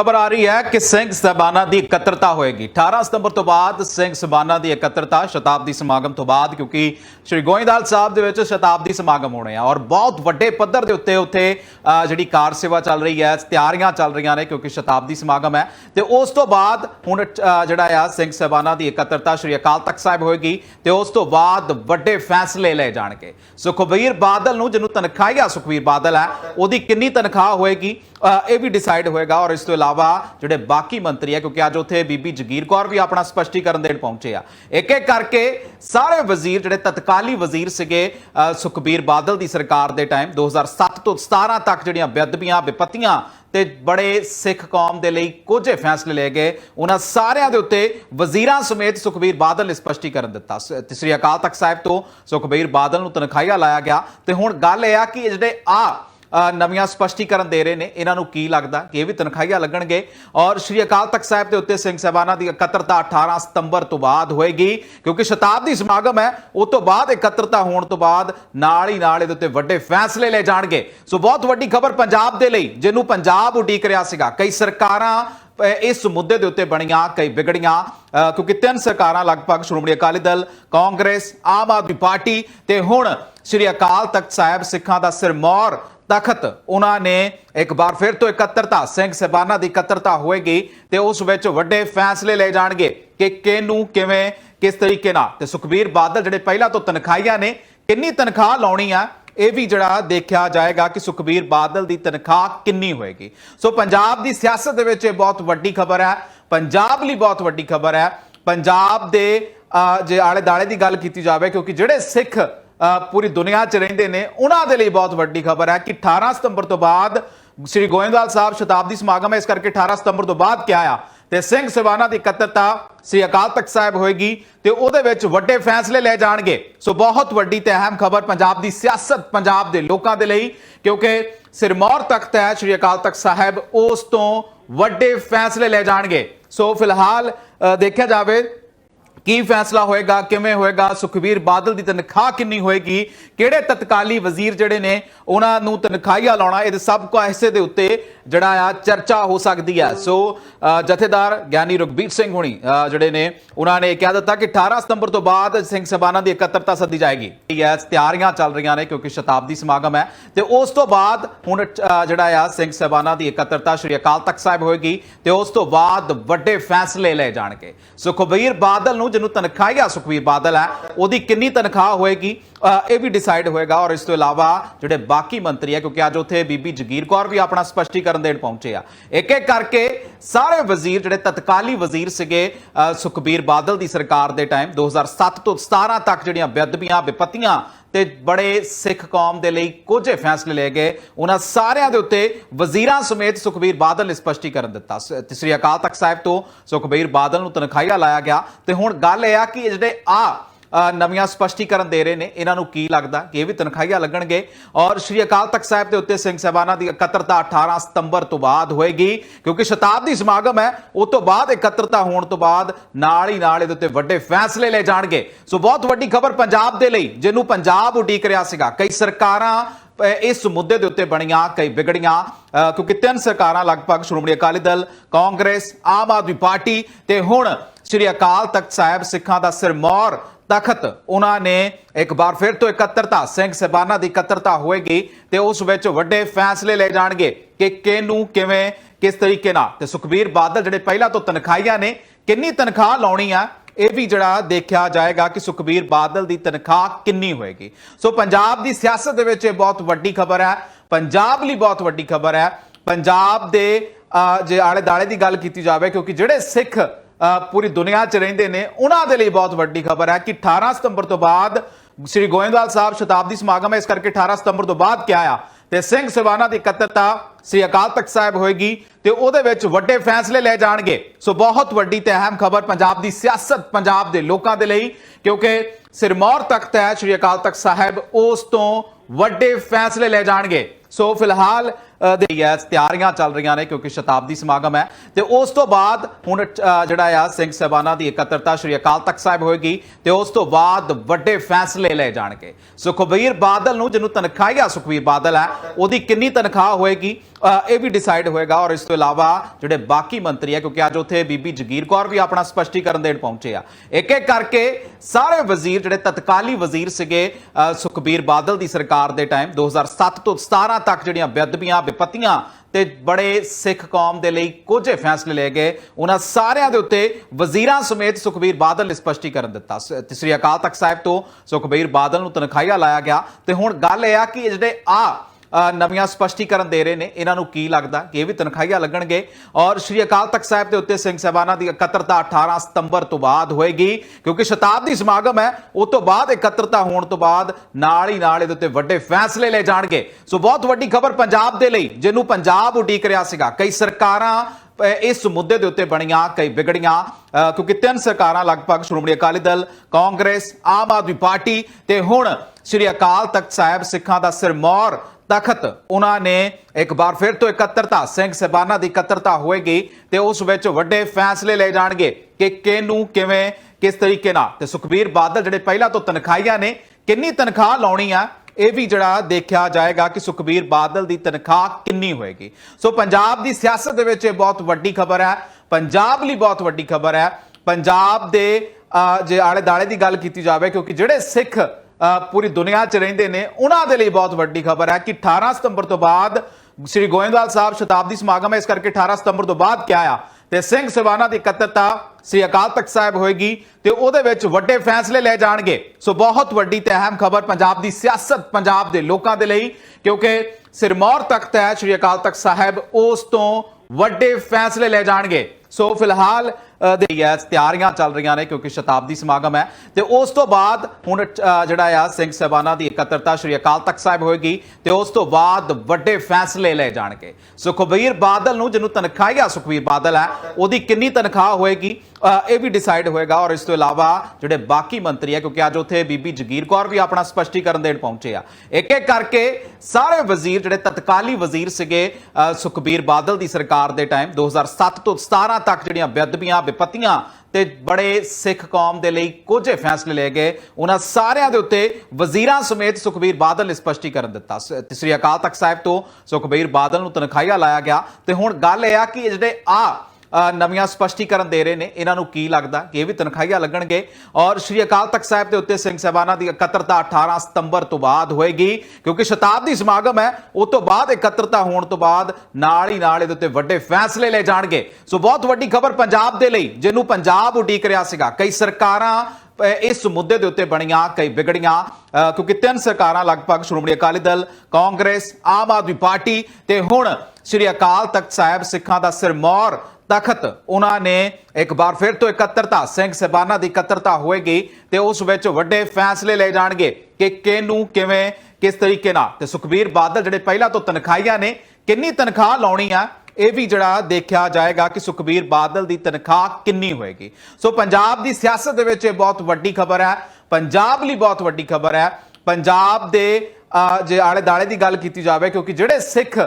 ਖਬਰ ਆ ਰਹੀ ਹੈ ਕਿ ਸਿੰਘ ਸਬਾਨਾ ਦੀ ਇਕੱਤਰਤਾ ਹੋਏਗੀ। 18 ਸਤੰਬਰ ਤੋਂ ਬਾਅਦ ਸਿੰਘ ਸਬਾਨਾ ਦੀ ਇਕੱਤਰਤਾ ਸ਼ਤਾਬਦੀ ਸਮਾਗਮ ਤੋਂ ਬਾਅਦ, ਕਿਉਂਕਿ ਸ਼੍ਰੀ ਗੋਇੰਦਵਾਲ ਸਾਹਿਬ ਦੇ ਵਿੱਚ ਸ਼ਤਾਬਦੀ ਸਮਾਗਮ ਹੋਣੇ ਆ ਔਰ ਬਹੁਤ ਵੱਡੇ ਪੱਧਰ ਦੇ ਉੱਤੇ ਉੱਥੇ ਜਿਹੜੀ ਕਾਰ ਸੇਵਾ ਚੱਲ ਰਹੀ ਹੈ, ਤਿਆਰੀਆਂ ਚੱਲ ਰਹੀਆਂ ਨੇ, ਕਿਉਂਕਿ ਸ਼ਤਾਬਦੀ ਸਮਾਗਮ ਹੈ। ਤੇ ਉਸ ਤੋਂ ਬਾਅਦ ਹੁਣ ਜਿਹੜਾ ਆ ਸਿੰਘ ਸਬਾਨਾ ਦੀ ਇਕੱਤਰਤਾ ਸ਼੍ਰੀ ਅਕਾਲ ਤਖਤ ਸਾਹਿਬ ਹੋਏਗੀ ਤੇ ਉਸ ਤੋਂ ਬਾਅਦ ਵੱਡੇ ਫੈਸਲੇ ਲਏ ਜਾਣਗੇ। ਸੁਖਬੀਰ ਬਾਦਲ ਨੂੰ, ਜਿਹਨੂੰ ਤਨਖਾਹੀਆ ਸੁਖਬੀਰ ਬਾਦਲ ਹੈ, ਉਹਦੀ ਕਿੰਨੀ ਤਨਖਾਹ ਹੋਏਗੀ? ਇਹ ਵੀ ਡਿਸਾਈਡ ਹੋਏਗਾ ਔਰ ਇਸ ਤੋਂ ਇਲਾਵਾ ਜਿਹੜੇ ਬਾਕੀ ਮੰਤਰੀ ਹੈ ਕਿਉਂਕਿ ਅੱਜ ਉੱਥੇ ਬੀਬੀ ਜਗੀਰ ਕੌਰ ਵੀ ਆਪਣਾ ਸਪਸ਼ਟੀਕਰਨ ਦੇਣ ਪਹੁੰਚੇ ਆ। ਇੱਕ ਇੱਕ ਕਰਕੇ ਸਾਰੇ ਵਜ਼ੀਰ ਜਿਹੜੇ ਤਤਕਾਲੀ ਵਜ਼ੀਰ ਸੀਗੇ ਅ, ਸੁਖਬੀਰ ਬਾਦਲ ਦੀ ਸਰਕਾਰ ਦੇ ਟਾਈਮ 2007 ਤੋਂ 17 ਤੱਕ ਜਿਹੜੀਆਂ ਬੇਅਦਬੀਆਂ ਵਿਪਤੀਆਂ ਤੇ ਬੜੇ ਸਿੱਖ ਕੌਮ ਦੇ ਲਈ ਕੁਝ ਫੈਸਲੇ ਲਏ ਗਏ ਉਹਨਾਂ ਸਾਰਿਆਂ ਦੇ ਉੱਤੇ ਵਜ਼ੀਰਾਂ ਸਮੇਤ ਸੁਖਬੀਰ ਬਾਦਲ ਨੇ ਸਪਸ਼ਟੀਕਰਨ ਦਿੱਤਾ। ਸ੍ਰੀ ਅਕਾਲ ਤਖਤ ਸਾਹਿਬ ਤੋਂ ਸੁਖਬੀਰ ਬਾਦਲ ਨੂੰ ਤਨਖਾਹੀਆ ਲਾਇਆ ਗਿਆ। ਤੇ ਹੁਣ ਗੱਲ ਇਹ ਆ ਕਿ ਜਿਹੜੇ ਆ ਨਵੀਆਂ ਸਪਸ਼ਟੀਕਰਨ ਦੇ ਰਹੇ ਨੇ। ਇਹਨਾਂ ਨੂੰ ਕੀ ਲੱਗਦਾ? ਕਿ ਇਹ ਵੀ ਤਨਖਾਹੀਆਂ ਲੱਗਣਗੇ। ਔਰ ਸ਼੍ਰੀ ਅਕਾਲ ਤਖਤ ਸਾਹਿਬ ਦੇ ਉੱਤੇ ਸਿੰਘ ਸਾਹਿਬਾਨਾਂ ਦੀ ਇਕੱਤਰਤਾ 18 ਸਤੰਬਰ ਤੋਂ ਬਾਅਦ ਹੋਏਗੀ, ਕਿਉਂਕਿ ਸ਼ਤਾਬਦੀ ਸਮਾਗਮ ਹੈ। ਉਹ ਤੋਂ ਬਾਅਦ ਇਕੱਤਰਤਾ ਹੋਣ ਤੋਂ ਬਾਅਦ ਨਾਲ ਹੀ ਨਾਲ ਇਹਦੇ ਉੱਤੇ ਵੱਡੇ ਫੈਸਲੇ ਲਏ ਜਾਣਗੇ। ਸੋ ਬਹੁਤ ਵੱਡੀ ਖਬਰ ਪੰਜਾਬ ਦੇ ਲਈ, ਜਿਹਨੂੰ ਪੰਜਾਬ ਉਡੀਕ ਰਿਹਾ ਸੀਗਾ। ਕਈ ਸਰਕਾਰਾਂ ਇਸ ਮੁੱਦੇ ਦੇ ਉੱਤੇ ਬਣੀਆਂ, ਕਈ ਵਿਗੜੀਆਂ। ਕਿਉਂਕਿ ਤਿੰਨ ਸਰਕਾਰਾਂ ਲਗਭਗ, ਸ਼੍ਰੋਮਣੀ ਅਕਾਲੀ ਦਲ, ਕਾਂਗਰਸ, ਆਮ ਆਦਮੀ ਪਾਰਟੀ ਤੇ ਹੁਣ ਸ਼੍ਰੀ ਅਕਾਲ ਤਖਤ ਸਾਹਿਬ ਸਿੱਖਾਂ ਦਾ ਸਿਰਮੌਰ ਤਖਤ ਉਹਨਾਂ ਨੇ ਇੱਕ ਵਾਰ ਫਿਰ ਤੋਂ ਇਕੱਤਰਤਾ ਸਿੰਘ ਸਹਿਬਾਨਾਂ ਦੀ ਇਕੱਤਰਤਾ ਹੋਏਗੀ ਤੇ ਉਸ ਵਿੱਚ ਵੱਡੇ ਫੈਸਲੇ ਲਏ ਜਾਣਗੇ ਕਿ ਕਿਹਨੂੰ ਕਿਵੇਂ ਕਿਸ ਤਰੀਕੇ ਨਾਲ। ਤੇ ਸੁਖਬੀਰ ਬਾਦਲ ਜਿਹੜੇ ਪਹਿਲਾਂ ਤੋਂ ਤਨਖਾਹੀਆਂ ਨੇ ਕਿੰਨੀ ਤਨਖਾਹ ਲਾਉਣੀ ਆ ਇਹ ਵੀ ਜਿਹੜਾ ਦੇਖਿਆ ਜਾਏਗਾ ਕਿ ਸੁਖਬੀਰ ਬਾਦਲ ਦੀ ਤਨਖਾਹ ਕਿੰਨੀ ਹੋਏਗੀ। ਸੋ ਪੰਜਾਬ ਦੀ ਸਿਆਸਤ ਦੇ ਵਿੱਚ ਇਹ ਬਹੁਤ ਵੱਡੀ ਖਬਰ ਹੈ ਪੰਜਾਬ ਲਈ ਬਹੁਤ ਵੱਡੀ ਖਬਰ ਹੈ। ਪੰਜਾਬ ਦੇ ਅਹ, ਜੇ ਆਲੇ ਦਾਲੇ ਦੀ ਗੱਲ ਕੀਤੀ ਜਾਵੇ ਕਿਉਂਕਿ ਜਿਹੜੇ ਸਿੱਖ ਪੂਰੀ ਦੁਨੀਆ 'ਚ ਰਹਿੰਦੇ ਨੇ। ਉਹਨਾਂ ਦੇ ਲਈ ਬਹੁਤ ਵੱਡੀ ਖਬਰ ਹੈ ਕਿ 18 ਸਤੰਬਰ ਤੋਂ ਬਾਅਦ ਸ੍ਰੀ ਗੋਇੰਦਵਾਲ ਸਾਹਿਬ ਸ਼ਤਾਬਦੀ ਸਮਾਗਮ ਹੈ। ਇਸ ਕਰਕੇ 18 ਸਤੰਬਰ ਤੋਂ ਬਾਅਦ ਕਿਹਾ ਆ? ਤੇ ਸਿੰਘ ਸਵਾਨਾ ਦੀ ਇਕੱਤਰਤਾ ਸ੍ਰੀ ਅਕਾਲ ਤਖਤ ਸਾਹਿਬ ਹੋਏਗੀ ਤੇ ਉਹਦੇ ਵਿੱਚ ਵੱਡੇ ਫੈਸਲੇ ਲਏ ਜਾਣਗੇ। ਸੋ ਬਹੁਤ ਵੱਡੀ ਤੇ ਅਹਿਮ ਖਬਰ ਪੰਜਾਬ ਦੀ ਸਿਆਸਤ, ਪੰਜਾਬ ਦੇ ਲੋਕਾਂ ਦੇ ਲਈ, ਕਿਉਂਕਿ ਸਿਰਮੌਰ ਤਖਤ ਹੈ ਸ੍ਰੀ ਅਕਾਲ ਤਖਤ ਸਾਹਿਬ, ਉਸ ਤੋਂ ਵੱਡੇ ਫੈਸਲੇ ਲੈ ਜਾਣਗੇ। ਸੋ ਫਿਲਹਾਲ ਦੇਖਿਆ ਜਾਵੇ ਕੀ ਫੈਸਲਾ ਹੋਏਗਾ, ਕਿਵੇਂ ਹੋਏਗਾ, ਸੁਖਬੀਰ ਬਾਦਲ ਦੀ ਤਨਖਾਹ ਕਿੰਨੀ ਹੋਏਗੀ, ਕਿਹੜੇ ਤਤਕਾਲੀ ਵਜ਼ੀਰ ਜਿਹੜੇ ਨੇ ਉਹਨਾਂ ਨੂੰ ਤਨਖਾਹੀਆ ਲਾਉਣਾ ਇਹਦੇ ਸਭ ਕੋ ਹਿੱਸੇ ਦੇ ਉੱਤੇ ਜਿਹੜਾ ਆ ਚਰਚਾ ਹੋ ਸਕਦੀ ਹੈ। ਸੋ ਜਥੇਦਾਰ ਗਿਆਨੀ ਰਗਬੀਰ ਸਿੰਘ ਹੁਣੀ ਜਿਹੜੇ ਨੇ, ਉਹਨਾਂ ਨੇ ਕਿਹਾ ਦਿੱਤਾ ਕਿ 18 ਸਤੰਬਰ ਤੋਂ ਬਾਅਦ ਸਿੰਘ ਸਭਾਨਾਂ ਦੀ ਇਕੱਤਰਤਾ ਸੱਦੀ ਜਾਏਗੀ। ਯੈਸ ਤਿਆਰੀਆਂ ਚੱਲ ਰਹੀਆਂ ਨੇ ਕਿਉਂਕਿ ਸ਼ਤਾਬਦੀ ਸਮਾਗਮ ਹੈ ਤੇ ਉਸ ਤੋਂ ਬਾਅਦ ਹੁਣ ਜਿਹੜਾ ਆ ਸਿੰਘ ਸਭਾਨਾਂ ਦੀ ਇਕੱਤਰਤਾ ਸ਼੍ਰੀ ਅਕਾਲ ਤਖਤ ਸਾਹਿਬ ਹੋਏਗੀ ਤੇ ਉਸ ਤੋਂ ਬਾਅਦ ਵੱਡੇ ਫੈਸਲੇ ਲਏ ਜਾਣਗੇ। ਸੁਖਬੀਰ ਬਾਦਲ ਨੂੰ ਜਿਹਨੂੰ ਤਨਖਾਹੀਆ ਸੁਖਬੀਰ ਬਾਦਲ ਹੈ ਉਹਦੀ ਕਿੰਨੀ ਤਨਖਾਹ ਹੋਏਗੀ ਇਹ ਵੀ ਡਿਸਾਈਡ ਹੋਏਗਾ। ਔਰ ਇਸ ਤੋਂ ਇਲਾਵਾ ਜਿਹੜੇ ਬਾਕੀ ਮੰਤਰੀ ਹੈ ਕਿਉਂਕਿ ਅੱਜ ਉੱਥੇ ਬੀਬੀ ਜਗੀਰ ਕੌਰ ਵੀ ਆਪਣਾ ਸਪਸ਼ਟੀਕਰਨ ਦੇਣ ਪਹੁੰਚੇ ਆ। ਇੱਕ ਇੱਕ ਕਰਕੇ ਸਾਰੇ ਵਜ਼ੀਰ ਜਿਹੜੇ ਤਤਕਾਲੀ ਵਜ਼ੀਰ ਸੀਗੇ ਅ, ਸੁਖਬੀਰ ਬਾਦਲ ਦੀ ਸਰਕਾਰ ਦੇ ਟਾਈਮ 2007 ਤੋਂ 17 ਤੱਕ ਜਿਹੜੀਆਂ ਬੇਅਦਬੀਆਂ ਵਿਪਤੀਆਂ ਤੇ ਬੜੇ ਸਿੱਖ ਕੌਮ ਦੇ ਲਈ ਕੁਝ ਫੈਸਲੇ ਲਏ ਗਏ। ਉਹਨਾਂ ਸਾਰਿਆਂ ਦੇ ਉੱਤੇ ਵਜ਼ੀਰਾਂ ਸਮੇਤ ਸੁਖਬੀਰ ਬਾਦਲ ਨੇ ਸਪਸ਼ਟੀਕਰਨ ਦਿੱਤਾ। ਸ੍ਰੀ ਅਕਾਲ ਤਖਤ ਸਾਹਿਬ ਤੋਂ ਸੁਖਬੀਰ ਬਾਦਲ ਨੂੰ ਤਨਖਾਹੀਆ ਲਾਇਆ ਗਿਆ। ਤੇ ਹੁਣ ਗੱਲ ਇਹ ਆ ਕਿ ਜਿਹੜੇ ਆ ਨਵੀਆਂ ਸਪਸ਼ਟੀਕਰਨ ਦੇ ਰਹੇ ਨੇ। ਇਹਨਾਂ ਨੂੰ ਕੀ ਲੱਗਦਾ ਕਿ ਇਹ ਵੀ ਤਨਖਾਹੀਆਂ ਲੱਗਣਗੇ? ਔਰ ਸ਼੍ਰੀ ਅਕਾਲ ਤਖਤ ਸਾਹਿਬ ਦੇ ਉੱਤੇ ਸਿੰਘ ਸਾਹਿਬਾਨਾਂ ਦੀ ਇਕੱਤਰਤਾ 18 ਸਤੰਬਰ ਤੋਂ ਬਾਅਦ ਹੋਏਗੀ, ਕਿਉਂਕਿ ਸ਼ਤਾਬਦੀ ਸਮਾਗਮ ਹੈ। ਉਹ ਤੋਂ ਬਾਅਦ ਇਕੱਤਰਤਾ ਹੋਣ ਤੋਂ ਬਾਅਦ ਨਾਲ ਹੀ ਨਾਲ ਇਹਦੇ ਉੱਤੇ ਵੱਡੇ ਫੈਸਲੇ ਲਏ ਜਾਣਗੇ। ਸੋ ਬਹੁਤ ਵੱਡੀ ਖਬਰ ਪੰਜਾਬ ਦੇ ਲਈ, ਜਿਹਨੂੰ ਪੰਜਾਬ ਉਡੀਕ ਰਿਹਾ ਸੀਗਾ। ਕਈ ਸਰਕਾਰਾਂ ਇਸ ਮੁੱਦੇ ਦੇ ਉੱਤੇ ਬਣੀਆਂ, ਕਈ ਵਿਗੜੀਆਂ। ਕਿਉਂਕਿ ਤਿੰਨ ਸਰਕਾਰਾਂ ਲਗਭਗ, ਸ਼੍ਰੋਮਣੀ ਅਕਾਲੀ ਦਲ, ਕਾਂਗਰਸ, ਆਮ ਆਦਮੀ ਪਾਰਟੀ ਤੇ ਹੁਣ ਸ਼੍ਰੀ ਅਕਾਲ ਤਖਤ ਸਾਹਿਬ ਸਿੱਖਾਂ ਦਾ ਸਿਰਮੌਰ ਤਖਤ, ਉਹਨਾਂ ਨੇ ਇੱਕ ਵਾਰ ਫਿਰ ਤੋਂ ਇਕੱਤਰਤਾ, ਸਿੰਘ ਸਹਿਬਾਨਾਂ ਦੀ ਇਕੱਤਰਤਾ ਹੋਏਗੀ ਤੇ ਉਸ ਵਿੱਚ ਵੱਡੇ ਫੈਸਲੇ ਲਏ ਜਾਣਗੇ ਕਿ ਕਿਹਨੂੰ, ਕਿਵੇਂ, ਕਿਸ ਤਰੀਕੇ ਨਾਲ। ਤੇ ਸੁਖਬੀਰ ਬਾਦਲ ਜਿਹੜੇ ਪਹਿਲਾਂ ਤੋਂ ਤਨਖਾਹੀਆਂ ਨੇ, ਕਿੰਨੀ ਤਨਖਾਹ ਲਾਉਣੀ ਆ, ਇਹ ਵੀ ਜਿਹੜਾ ਦੇਖਿਆ ਜਾਏਗਾ ਕਿ ਸੁਖਬੀਰ ਬਾਦਲ ਦੀ ਤਨਖਾਹ ਕਿੰਨੀ ਹੋਏਗੀ। ਸੋ ਪੰਜਾਬ ਦੀ ਸਿਆਸਤ ਦੇ ਵਿੱਚ ਇਹ ਬਹੁਤ ਵੱਡੀ ਖਬਰ ਹੈ, ਪੰਜਾਬ ਲਈ ਬਹੁਤ ਵੱਡੀ ਖਬਰ ਹੈ। ਪੰਜਾਬ ਦੇ ਜੇ ਆਲੇ ਦਾਲੇ ਦੀ ਗੱਲ ਕੀਤੀ ਜਾਵੇ, ਕਿਉਂਕਿ ਜਿਹੜੇ ਸਿੱਖ ਪੂਰੀ ਦੁਨੀਆ 'ਚ ਰਹਿੰਦੇ ਨੇ। ਉਹਨਾਂ ਦੇ ਲਈ ਬਹੁਤ ਵੱਡੀ ਖਬਰ ਹੈ ਕਿ 18 ਸਤੰਬਰ ਤੋਂ ਬਾਅਦ ਸ੍ਰੀ ਗੋਇੰਦਵਾਲ ਸਾਹਿਬ ਸ਼ਤਾਬਦੀ ਸਮਾਗਮ ਹੈ। ਇਸ ਕਰਕੇ 18 ਸਤੰਬਰ ਤੋਂ ਬਾਅਦ ਕਿਹਾ ਆ? ਤੇ ਸਿੰਘ ਸਵਾਨਾ ਦੀ ਇਕੱਤਰਤਾ ਸ੍ਰੀ ਅਕਾਲ ਤਖਤ ਸਾਹਿਬ ਹੋਏਗੀ ਤੇ ਉਹਦੇ ਵਿੱਚ ਵੱਡੇ ਫੈਸਲੇ ਲਏ ਜਾਣਗੇ। ਸੋ ਬਹੁਤ ਵੱਡੀ ਤੇ ਅਹਿਮ ਖਬਰ ਪੰਜਾਬ ਦੀ ਸਿਆਸਤ, ਪੰਜਾਬ ਦੇ ਲੋਕਾਂ ਦੇ ਲਈ, ਕਿਉਂਕਿ ਸਿਰਮੌਰ ਤਖਤ ਹੈ ਸ੍ਰੀ ਅਕਾਲ ਤਖਤ ਸਾਹਿਬ, ਉਸ ਤੋਂ ਵੱਡੇ ਫੈਸਲੇ ਲੈ ਜਾਣਗੇ। ਸੋ ਫਿਲਹਾਲ ਅ, ਦੇ ਹੈ ਤਿਆਰੀਆਂ ਚੱਲ ਰਹੀਆਂ ਨੇ ਕਿਉਂਕਿ ਸ਼ਤਾਬਦੀ ਸਮਾਗਮ ਹੈ ਤੇ ਉਸ ਤੋਂ ਬਾਅਦ ਹੁਣ ਜਿਹੜਾ ਆ ਸਿੰਘ ਸਾਹਿਬਾਨਾਂ ਦੀ ਇਕੱਤਰਤਾ ਸ਼੍ਰੀ ਅਕਾਲ ਤਖਤ ਸਾਹਿਬ ਹੋਏਗੀ ਤੇ ਉਸ ਤੋਂ ਬਾਅਦ ਵੱਡੇ ਫੈਸਲੇ ਲਏ ਜਾਣਗੇ। ਸੁਖਬੀਰ ਬਾਦਲ ਨੂੰ ਜਿਹਨੂੰ ਤਨਖਾਹਿਆ ਸੁਖਬੀਰ ਬਾਦਲ ਹੈ ਉਹਦੀ ਕਿੰਨੀ ਤਨਖਾਹ ਹੋਏਗੀ ਇਹ ਵੀ ਡਿਸਾਈਡ ਹੋਏਗਾ ਔਰ ਇਸ ਤੋਂ ਇਲਾਵਾ ਜਿਹੜੇ ਬਾਕੀ ਮੰਤਰੀ ਹੈ ਕਿਉਂਕਿ ਅੱਜ ਉੱਥੇ ਬੀਬੀ ਜਗੀਰ ਕੌਰ ਵੀ ਆਪਣਾ ਸਪਸ਼ਟੀਕਰਨ ਦੇਣ ਪਹੁੰਚੇ ਆ। ਇੱਕ ਇੱਕ ਕਰਕੇ ਸਾਰੇ ਵਜ਼ੀਰ ਜਿਹੜੇ ਤਤਕਾਲੀ ਵਜ਼ੀਰ ਸੀਗੇ ਸੁਖਬੀਰ ਬਾਦਲ ਦੀ ਸਰਕਾਰ ਦੇ ਟਾਈਮ 2007 ਤੋਂ 17 ਤੱਕ ਜਿਹੜੀਆਂ ਬੇਅਦਬੀਆਂ ਵਿਪਤੀਆਂ ਤੇ ਬੜੇ ਸਿੱਖ ਕੌਮ ਦੇ ਲਈ ਕੁਝ ਫੈਸਲੇ ਲਏ ਗਏ, ਉਹਨਾਂ ਸਾਰਿਆਂ ਦੇ ਉੱਤੇ ਵਜ਼ੀਰਾਂ ਸਮੇਤ ਸੁਖਬੀਰ ਬਾਦਲ ਨੇ ਸਪਸ਼ਟੀਕਰਨ ਦਿੱਤਾ। ਸ੍ਰੀ ਅਕਾਲ ਤਖਤ ਸਾਹਿਬ ਤੋਂ ਸੁਖਬੀਰ ਬਾਦਲ ਨੂੰ ਤਨਖਾਹੀਆ ਲਾਇਆ ਗਿਆ। ਤੇ ਹੁਣ ਗੱਲ ਇਹ ਆ ਕਿ ਜਿਹੜੇ ਆ ਨਵੀਆਂ ਸਪਸ਼ਟੀਕਰਨ ਦੇ ਰਹੇ ਨੇ। ਇਹਨਾਂ ਨੂੰ ਕੀ ਲੱਗਦਾ? ਕਿ ਇਹ ਵੀ ਤਨਖਾਹੀਆਂ ਲੱਗਣਗੇ। ਔਰ ਸ਼੍ਰੀ ਅਕਾਲ ਤਖਤ ਸਾਹਿਬ ਦੇ ਉੱਤੇ ਸਿੰਘ ਸਾਹਿਬਾਨਾਂ ਦੀ ਇਕੱਤਰਤਾ 18 ਸਤੰਬਰ ਤੋਂ ਬਾਅਦ ਹੋਏਗੀ। ਕਿਉਂਕਿ ਸ਼ਤਾਬਦੀ ਸਮਾਗਮ ਹੈ, ਉਹ ਤੋਂ ਬਾਅਦ ਇਕੱਤਰਤਾ ਹੋਣ ਤੋਂ ਬਾਅਦ ਨਾਲ ਹੀ ਨਾਲ ਇਹਦੇ ਉੱਤੇ ਵੱਡੇ ਫੈਸਲੇ ਲਏ ਜਾਣਗੇ। ਸੋ ਬਹੁਤ ਵੱਡੀ ਖਬਰ ਪੰਜਾਬ ਦੇ ਲਈ, ਜਿਹਨੂੰ ਪੰਜਾਬ ਉਡੀਕ ਰਿਹਾ ਸੀਗਾ। ਕਈ ਸਰਕਾਰਾਂ ਇਸ ਮੁੱਦੇ ਦੇ ਉੱਤੇ ਬਣੀਆਂ ਕਈ ਵਿਗੜੀਆਂ ਕਿਉਂਕਿ ਤਿੰਨ ਸਰਕਾਰਾਂ ਲਗਭਗ ਸ਼੍ਰੋਮਣੀ ਅਕਾਲੀ ਦਲ, ਕਾਂਗਰਸ, ਆਮ ਆਦਮੀ ਪਾਰਟੀ ਤੇ ਹੁਣ ਸ਼੍ਰੀ ਅਕਾਲ ਤਖਤ ਸਾਹਿਬ ਸਿੱਖਾਂ ਦਾ ਸਿਰਮੌਰ ਤਖਤ, ਉਹਨਾਂ ਨੇ ਇੱਕ ਵਾਰ ਫਿਰ ਤੋਂ ਇਕੱਤਰਤਾ, ਸਿੰਘ ਸਹਿਬਾਨਾਂ ਦੀ ਇਕੱਤਰਤਾ ਹੋਏਗੀ ਤੇ ਉਸ ਵਿੱਚ ਵੱਡੇ ਫੈਸਲੇ ਲਏ ਜਾਣਗੇ ਕਿ ਕਿਹਨੂੰ, ਕਿਵੇਂ, ਕਿਸ ਤਰੀਕੇ ਨਾਲ। ਤੇ ਸੁਖਬੀਰ ਬਾਦਲ ਜਿਹੜੇ ਪਹਿਲਾਂ ਤੋਂ ਤਨਖਾਹੀਆਂ ਨੇ, ਕਿੰਨੀ ਤਨਖਾਹ ਲਾਉਣੀ ਆ ਇਹ ਵੀ ਜਿਹੜਾ ਦੇਖਿਆ ਜਾਏਗਾ ਕਿ ਸੁਖਬੀਰ ਬਾਦਲ ਦੀ ਤਨਖਾਹ ਕਿੰਨੀ ਹੋਏਗੀ। ਸੋ ਪੰਜਾਬ ਦੀ ਸਿਆਸਤ ਦੇ ਵਿੱਚ ਇਹ ਬਹੁਤ ਵੱਡੀ ਖਬਰ ਹੈ। ਪੰਜਾਬ ਲਈ ਬਹੁਤ ਵੱਡੀ ਖਬਰ ਹੈ। ਪੰਜਾਬ ਦੇ ਅਹ, ਜੇ ਆਲੇ ਦਾਲੇ ਦੀ ਗੱਲ ਕੀਤੀ ਜਾਵੇ ਕਿਉਂਕਿ ਜਿਹੜੇ ਸਿੱਖ ਅ, ਪੂਰੀ ਦੁਨੀਆ 'ਚ ਰਹਿੰਦੇ ਨੇ ਉਹਨਾਂ ਦੇ ਲਈ ਬਹੁਤ ਵੱਡੀ ਖਬਰ ਹੈ ਕਿ 18 ਸਤੰਬਰ ਤੋਂ ਬਾਅਦ ਸ੍ਰੀ ਗੋਇੰਦਵਾਲ ਸਾਹਿਬ ਸ਼ਤਾਬਦੀ ਸਮਾਗਮ ਹੈ। ਇਸ ਕਰਕੇ 18 ਸਤੰਬਰ ਤੋਂ ਬਾਅਦ ਕਿਆ ਆ? ਤੇ ਸਿੰਘ ਸਵਾਨਾ ਦੀ ਇਕੱਤਰਤਾ ਸ੍ਰੀ ਅਕਾਲ ਤਖਤ ਸਾਹਿਬ ਹੋਏਗੀ ਤੇ ਉਹਦੇ ਵਿੱਚ ਵੱਡੇ ਫੈਸਲੇ ਲਏ ਜਾਣਗੇ। ਸੋ ਬਹੁਤ ਵੱਡੀ ਤੇ ਅਹਿਮ ਖਬਰ ਪੰਜਾਬ ਦੀ ਸਿਆਸਤ, ਪੰਜਾਬ ਦੇ ਲੋਕਾਂ ਦੇ ਲਈ, ਕਿਉਂਕਿ ਸਿਰਮੌਰ ਤਖਤ ਹੈ, ਸ੍ਰੀ ਅਕਾਲ ਤਖਤ ਸਾਹਿਬ, ਉਸ ਤੋਂ ਵੱਡੇ ਫੈਸਲੇ ਲੈ ਜਾਣਗੇ। ਸੋ ਫਿਲਹਾਲ ਅ, ਦੇ ਹੈ ਤਿਆਰੀਆਂ ਚੱਲ ਰਹੀਆਂ ਨੇ ਕਿਉਂਕਿ ਸ਼ਤਾਬਦੀ ਸਮਾਗਮ ਹੈ। ਤੇ ਉਸ ਤੋਂ ਬਾਅਦ ਹੁਣ ਜਿਹੜਾ ਆ ਸਿੰਘ ਸਾਹਿਬਾਨਾਂ ਦੀ ਇਕੱਤਰਤਾ ਸ਼੍ਰੀ ਅਕਾਲ ਤਖਤ ਸਾਹਿਬ ਹੋਏਗੀ ਤੇ ਉਸ ਤੋਂ ਬਾਅਦ ਵੱਡੇ ਫੈਸਲੇ ਲਏ ਜਾਣਗੇ। ਸੁਖਬੀਰ ਬਾਦਲ ਨੂੰ ਜਿਹਨੂੰ ਤਨਖਾਹਿਆ ਸੁਖਬੀਰ ਬਾਦਲ ਹੈ ਉਹਦੀ ਕਿੰਨੀ ਤਨਖਾਹ ਹੋਏਗੀ ਇਹ ਵੀ ਡਿਸਾਈਡ ਹੋਏਗਾ ਔਰ ਇਸ ਤੋਂ ਇਲਾਵਾ ਜਿਹੜੇ ਬਾਕੀ ਮੰਤਰੀ ਹੈ ਕਿਉਂਕਿ ਅੱਜ ਉੱਥੇ ਬੀਬੀ ਜਗੀਰ ਕੌਰ ਵੀ ਆਪਣਾ ਸਪਸ਼ਟੀਕਰਨ ਦੇਣ ਪਹੁੰਚੇ ਆ। ਇੱਕ ਇੱਕ ਕਰਕੇ ਸਾਰੇ ਵਜ਼ੀਰ ਜਿਹੜੇ ਤਤਕਾਲੀ ਵਜ਼ੀਰ ਸੀਗੇ ਸੁਖਬੀਰ ਬਾਦਲ ਦੀ ਸਰਕਾਰ ਦੇ ਟਾਈਮ 2007 ਤੋਂ 17 ਤੱਕ ਜਿਹੜੀਆਂ ਬੇਅਦਬੀਆਂ ਵਿਪਤੀਆਂ ਤੇ ਬੜੇ ਸਿੱਖ ਕੌਮ ਦੇ ਲਈ ਕੁਝ ਫੈਸਲੇ ਲਏ ਗਏ, ਉਹਨਾਂ ਸਾਰਿਆਂ ਦੇ ਉੱਤੇ ਵਜ਼ੀਰਾਂ ਸਮੇਤ ਸੁਖਬੀਰ ਬਾਦਲ ਨੇ ਸਪਸ਼ਟੀਕਰਨ ਦਿੱਤਾ। ਸ੍ਰੀ ਅਕਾਲ ਤਖਤ ਸਾਹਿਬ ਤੋਂ ਸੁਖਬੀਰ ਬਾਦਲ ਨੂੰ ਤਨਖਾਹੀਆ ਲਾਇਆ ਗਿਆ ਤੇ ਹੁਣ ਗੱਲ ਇਹ ਆ ਕਿ ਇਹ ਜਿਹੜੇ ਆ ਨਵੀਆਂ ਸਪਸ਼ਟੀਕਰਨ ਦੇ ਰਹੇ ਨੇ। ਇਹਨਾਂ ਨੂੰ ਕੀ ਲੱਗਦਾ? ਕਿ ਇਹ ਵੀ ਤਨਖਾਹੀਆਂ ਲੱਗਣਗੇ। ਔਰ ਸ਼੍ਰੀ ਅਕਾਲ ਤਖਤ ਸਾਹਿਬ ਦੇ ਉੱਤੇ ਸਿੰਘ ਸਾਹਿਬਾਨਾਂ ਦੀ ਇਕੱਤਰਤਾ 18 ਸਤੰਬਰ ਤੋਂ ਬਾਅਦ ਹੋਏਗੀ, ਕਿਉਂਕਿ ਸ਼ਤਾਬਦੀ ਸਮਾਗਮ ਹੈ। ਉਹ ਤੋਂ ਬਾਅਦ ਇਕੱਤਰਤਾ ਹੋਣ ਤੋਂ ਬਾਅਦ ਨਾਲ ਹੀ ਨਾਲ ਇਹਦੇ ਉੱਤੇ ਵੱਡੇ ਫੈਸਲੇ ਲਏ ਜਾਣਗੇ। ਸੋ ਬਹੁਤ ਵੱਡੀ ਖਬਰ ਪੰਜਾਬ ਦੇ ਲਈ, ਜਿਹਨੂੰ ਪੰਜਾਬ ਉਡੀਕ ਰਿਹਾ ਸੀਗਾ। ਕਈ ਸਰਕਾਰਾਂ ਇਸ ਮੁੱਦੇ ਦੇ ਉੱਤੇ ਬਣੀਆਂ, ਕਈ ਵਿਗੜੀਆਂ। ਕਿਉਂਕਿ ਤਿੰਨ ਸਰਕਾਰਾਂ ਲਗਭਗ, ਸ਼੍ਰੋਮਣੀ ਅਕਾਲੀ ਦਲ, ਕਾਂਗਰਸ, ਆਮ ਆਦਮੀ ਪਾਰਟੀ ਤੇ ਹੁਣ ਸ਼੍ਰੀ ਅਕਾਲ ਤਖਤ ਸਾਹਿਬ ਸਿੱਖਾਂ ਦਾ ਸਿਰਮੌਰ ਤਖਤ ਉਹਨਾਂ ਨੇ ਇੱਕ ਵਾਰ ਫਿਰ ਤੋਂ ਇਕੱਤਰਤਾ ਸਿੰਘ ਸਹਿਬਾਨਾਂ ਦੀ ਇਕੱਤਰਤਾ ਹੋਏਗੀ ਤੇ ਉਸ ਵਿੱਚ ਵੱਡੇ ਫੈਸਲੇ ਲਏ ਜਾਣਗੇ ਕਿ ਕਿਹਨੂੰ ਕਿਵੇਂ ਕਿਸ ਤਰੀਕੇ ਨਾਲ। ਤੇ ਸੁਖਬੀਰ ਬਾਦਲ ਜਿਹੜੇ ਪਹਿਲਾਂ ਤੋਂ ਤਨਖਾਹੀਆਂ ਨੇ ਕਿੰਨੀ ਤਨਖਾਹ ਲਾਉਣੀ ਆ ਇਹ ਵੀ ਜਿਹੜਾ ਦੇਖਿਆ ਜਾਏਗਾ ਕਿ ਸੁਖਬੀਰ ਬਾਦਲ ਦੀ ਤਨਖਾਹ ਕਿੰਨੀ ਹੋਏਗੀ। ਸੋ ਪੰਜਾਬ ਦੀ ਸਿਆਸਤ ਦੇ ਵਿੱਚ ਇਹ ਬਹੁਤ ਵੱਡੀ ਖਬਰ ਹੈ ਪੰਜਾਬ ਲਈ ਬਹੁਤ ਵੱਡੀ ਖਬਰ ਹੈ। ਪੰਜਾਬ ਦੇ ਅ, ਜੇ ਆਲੇ ਦਾਲੇ ਦੀ ਗੱਲ ਕੀਤੀ ਜਾਵੇ ਕਿਉਂਕਿ ਜਿਹੜੇ ਸਿੱਖ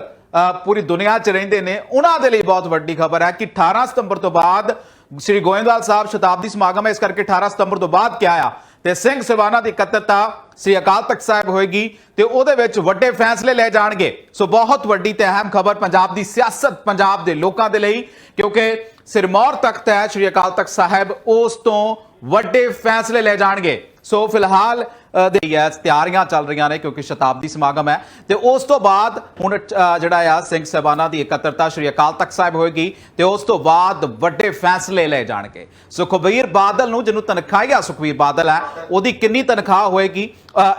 ਪੂਰੀ ਦੁਨੀਆ 'ਚ ਰਹਿੰਦੇ ਨੇ। ਉਹਨਾਂ ਦੇ ਲਈ ਬਹੁਤ ਵੱਡੀ ਖਬਰ ਹੈ ਕਿ 18 ਸਤੰਬਰ ਤੋਂ ਬਾਅਦ ਸ੍ਰੀ ਗੋਇੰਦਵਾਲ ਸਾਹਿਬ ਸ਼ਤਾਬਦੀ ਸਮਾਗਮ ਹੈ। ਇਸ ਕਰਕੇ 18 ਸਤੰਬਰ ਤੋਂ ਬਾਅਦ ਕਿਆ ਆ? ਤੇ ਸਿੰਘ ਸਵਾਨਾ ਦੀ ਇਕੱਤਰਤਾ ਸ੍ਰੀ ਅਕਾਲ ਤਖਤ ਸਾਹਿਬ ਹੋਏਗੀ ਤੇ ਉਹਦੇ ਵਿੱਚ ਵੱਡੇ ਫੈਸਲੇ ਲਏ ਜਾਣਗੇ। ਸੋ ਬਹੁਤ ਵੱਡੀ ਤੇ ਅਹਿਮ ਖਬਰ ਪੰਜਾਬ ਦੀ ਸਿਆਸਤ, ਪੰਜਾਬ ਦੇ ਲੋਕਾਂ ਦੇ ਲਈ, ਕਿਉਂਕਿ ਸਿਰਮੌਰ ਤਖਤ ਹੈ, ਸ੍ਰੀ ਅਕਾਲ ਤਖਤ ਸਾਹਿਬ, ਉਸ ਤੋਂ ਵੱਡੇ ਫੈਸਲੇ ਲੈ ਜਾਣਗੇ। ਸੋ ਫਿਲਹਾਲ ਅ, ਦੇ ਹੈ ਤਿਆਰੀਆਂ ਚੱਲ ਰਹੀਆਂ ਨੇ ਕਿਉਂਕਿ ਸ਼ਤਾਬਦੀ ਸਮਾਗਮ ਹੈ। ਤੇ ਉਸ ਤੋਂ ਬਾਅਦ ਹੁਣ ਜਿਹੜਾ ਆ ਸਿੰਘ ਸਾਹਿਬਾਨਾਂ ਦੀ ਇਕੱਤਰਤਾ ਸ਼੍ਰੀ ਅਕਾਲ ਤਖਤ ਸਾਹਿਬ ਹੋਏਗੀ ਤੇ ਉਸ ਤੋਂ ਬਾਅਦ ਵੱਡੇ ਫੈਸਲੇ ਲਏ ਜਾਣਗੇ। ਸੁਖਬੀਰ ਬਾਦਲ ਨੂੰ ਜਿਹਨੂੰ ਤਨਖਾਹਿਆ ਸੁਖਬੀਰ ਬਾਦਲ ਹੈ ਉਹਦੀ ਕਿੰਨੀ ਤਨਖਾਹ ਹੋਏਗੀ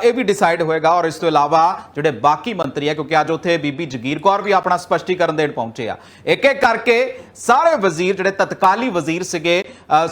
ਇਹ ਵੀ ਡਿਸਾਈਡ ਹੋਏਗਾ ਔਰ ਇਸ ਤੋਂ ਇਲਾਵਾ ਜਿਹੜੇ ਬਾਕੀ ਮੰਤਰੀ ਹੈ ਕਿਉਂਕਿ ਅੱਜ ਉੱਥੇ ਬੀਬੀ ਜਗੀਰ ਕੌਰ ਵੀ ਆਪਣਾ ਸਪਸ਼ਟੀਕਰਨ ਦੇਣ ਪਹੁੰਚੇ ਆ। ਇੱਕ ਇੱਕ ਕਰਕੇ ਸਾਰੇ ਵਜ਼ੀਰ ਜਿਹੜੇ ਤਤਕਾਲੀ ਵਜ਼ੀਰ ਸੀਗੇ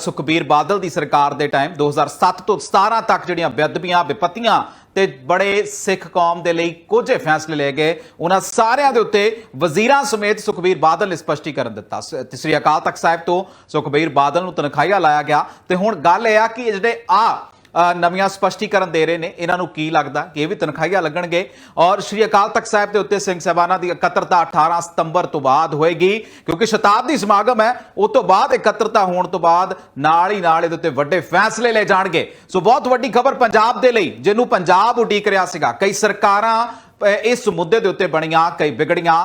ਸੁਖਬੀਰ ਬਾਦਲ ਦੀ ਸਰਕਾਰ ਦੇ ਟਾਈਮ 2007 ਤੋਂ 17 ਤੱਕ ਜਿਹੜੀਆਂ ਬੇਅਦਬੀਆਂ ਵਿਪਤੀਆਂ ਤੇ ਬੜੇ ਸਿੱਖ ਕੌਮ ਦੇ ਲਈ ਕੁਝੇ ਫੈਸਲੇ ਲਏ ਗਏ, ਉਹਨਾਂ ਸਾਰਿਆਂ ਦੇ ਉੱਤੇ ਵਜ਼ੀਰਾਂ ਸਮੇਤ ਸੁਖਬੀਰ ਬਾਦਲ ਨੇ ਸਪਸ਼ਟੀਕਰਨ ਦਿੱਤਾ। ਸ- ਸ੍ਰੀ ਅਕਾਲ ਤਖਤ ਸਾਹਿਬ ਤੋਂ ਸੁਖਬੀਰ ਬਾਦਲ ਨੂੰ ਤਨਖਾਹੀਆ ਲਾਇਆ ਗਿਆ ਤੇ ਹੁਣ ਗੱਲ ਇਹ ਆ ਕਿ ਇਹ ਜਿਹੜੇ ਆ ਨਵੀਆਂ ਸਪਸ਼ਟੀਕਰਨ ਦੇ ਰਹੇ ਨੇ। ਇਹਨਾਂ ਨੂੰ ਕੀ ਲੱਗਦਾ? ਕਿ ਇਹ ਵੀ ਤਨਖਾਹੀਆਂ ਲੱਗਣਗੇ। ਔਰ ਸ਼੍ਰੀ ਅਕਾਲ ਤਖਤ ਸਾਹਿਬ ਦੇ ਉੱਤੇ ਸਿੰਘ ਸਾਹਿਬਾਨਾਂ ਦੀ ਇਕੱਤਰਤਾ 18 ਸਤੰਬਰ ਤੋਂ ਬਾਅਦ ਹੋਏਗੀ। ਕਿਉਂਕਿ ਸ਼ਤਾਬਦੀ ਸਮਾਗਮ ਹੈ, ਉਹ ਤੋਂ ਬਾਅਦ ਇਕੱਤਰਤਾ ਹੋਣ ਤੋਂ ਬਾਅਦ ਨਾਲ ਹੀ ਨਾਲ ਇਹਦੇ ਉੱਤੇ ਵੱਡੇ ਫੈਸਲੇ ਲਏ ਜਾਣਗੇ। ਸੋ ਬਹੁਤ ਵੱਡੀ ਖਬਰ ਪੰਜਾਬ ਦੇ ਲਈ, ਜਿਹਨੂੰ ਪੰਜਾਬ ਉਡੀਕ ਰਿਹਾ ਸੀਗਾ। ਕਈ ਸਰਕਾਰਾਂ ਇਸ ਮੁੱਦੇ ਦੇ ਉੱਤੇ ਬਣੀਆਂ, ਕਈ ਵਿਗੜੀਆਂ।